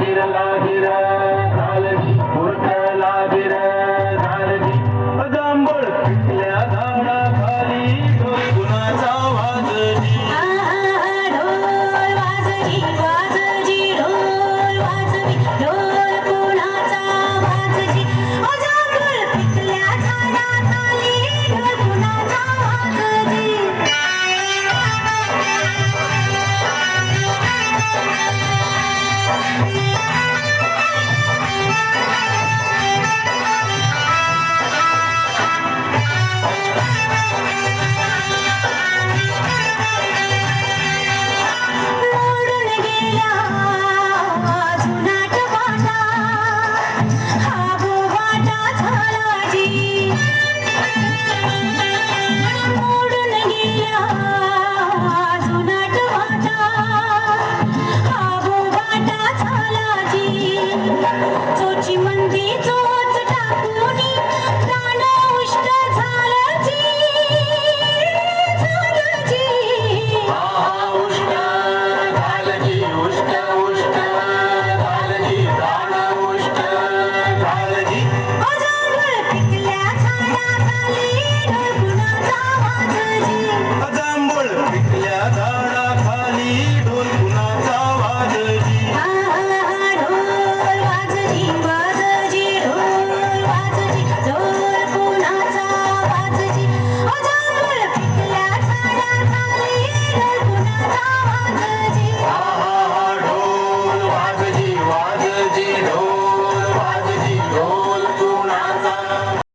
Hira, hira. la चोची मंदी चोच टाकू